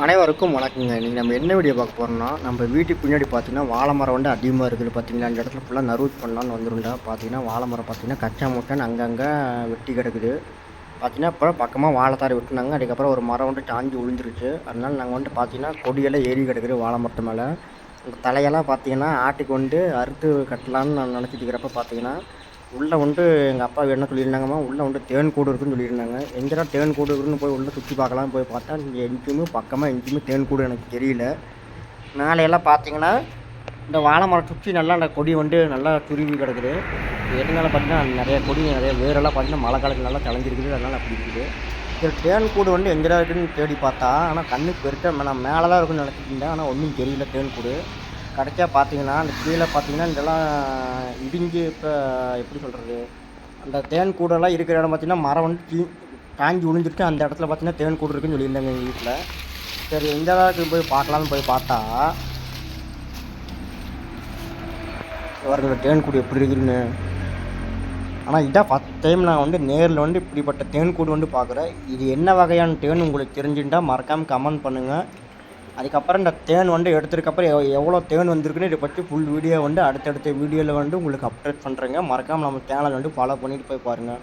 அனைவருக்கும் வணக்கங்க. இன்றைக்கி நம்ம என்ன வீடியோ பார்க்க போகிறோம்னா நம்ம வீட்டுக்கு பின்னாடி பார்த்தீங்கன்னா வாழை மரம் வந்து அதிகமாக இருக்குது பார்த்தீங்களா அந்த இடத்துல ஃபுல்லாக நறுவு பண்ணலான்னு வந்துருண்டா பார்த்தீங்கன்னா வாழை மரம் பார்த்தீங்கன்னா கச்சா மூட்டைன்னு அங்கங்கே வெட்டி கிடக்குது. பார்த்தீங்கன்னா அப்புறம் பக்கமாக வாழைத்தாரி விட்டுனாங்க. அதுக்கப்புறம் ஒரு மரம் வந்து சாஞ்சி விழுந்துருச்சு அதனால் நாங்கள் வந்துட்டு பார்த்தீங்கன்னா கொடியெல்லாம் ஏறி கிடக்குது வாழை மரத்து மேலே தலையெல்லாம் பார்த்தீங்கன்னா ஆட்டுக்கு வந்து அறுத்து கட்டலான்னு நான் நினச்சிட்டு இருக்கிறப்ப பார்த்தீங்கன்னா உள்ளே வந்து எங்கள் அப்பா என்ன சொல்லியிருந்தாங்கம்மா உள்ளே வந்து தேன் கூடு இருக்குன்னு சொல்லியிருந்தாங்க. எங்கேடா தேன் கூடு இருக்குன்னு போய் உள்ளே சுற்றி பார்க்கலாம் போய் பார்த்தா எங்கேயுமே பக்கமாக எங்கேயுமே தேன் கூடு எனக்கு தெரியல. மேலையெல்லாம் பார்த்தீங்கன்னா இந்த வாழை மரம் சுற்றி நல்லா அந்த கொடி வந்து நல்லா துருவி கிடக்குது. எதுனால பார்த்தீங்கன்னா நிறைய கொடி நிறைய வேரெல்லாம் பார்த்தீங்கன்னா மழை காலத்தில் நல்லா தலைஞ்சிருக்குது அதனால் அப்படி இருக்குது. சரி தேன் கூடு வந்து எங்கேடா இருக்குன்னு தேடி பார்த்தா ஆனால் கண்ணுக்கு பெருக்க நான் மேலே தான் இருக்குன்னு நினச்சிட்டு இருந்தேன் ஆனால் ஒன்றும் தெரியல தேன் கூடு. கடைசியாக பார்த்தீங்கன்னா அந்த கீழே பார்த்தீங்கன்னா இதெல்லாம் இடிஞ்சு இப்போ எப்படி சொல்கிறது அந்த தேன் கூடெல்லாம் இருக்கிற இடம் பார்த்தீங்கன்னா மரம் வந்து கீ காஞ்சி விழுந்துருக்கு அந்த இடத்துல பார்த்தீங்கன்னா தேன் கூடு இருக்குன்னு சொல்லியிருந்தாங்க எங்கள் வீட்டில் சரி எந்த அளவுக்கு போய் பார்க்கலாம்னு போய் பார்த்தா அவர்களோட தேன் கூடு எப்படி இருக்குன்னு. ஆனால் இதான் ஃபஸ்ட் டைம் நான் வந்து நேரில் வந்து இப்படிப்பட்ட தேன் கூடு வந்து பார்க்குறேன். இது என்ன வகையான தேன் உங்களுக்கு தெரிஞ்சுட்டால் மறக்காமல் கமெண்ட் பண்ணுங்கள் அதுக்கப்புறம் இந்த தேன் வந்து எடுத்ததுக்கப்புறம் எவ் எவ்வளோ தேன் வந்திருக்குன்னு இதை பற்றி ஃபுல் வீடியோ வந்து அடுத்தடுத்த வீடியோவில் வந்து உங்களுக்கு அப்டேட் பண்ணுறேங்க மறக்காமல் நம்ம சேனல் வந்து ஃபாலோ பண்ணிட்டு போய் பாருங்கள்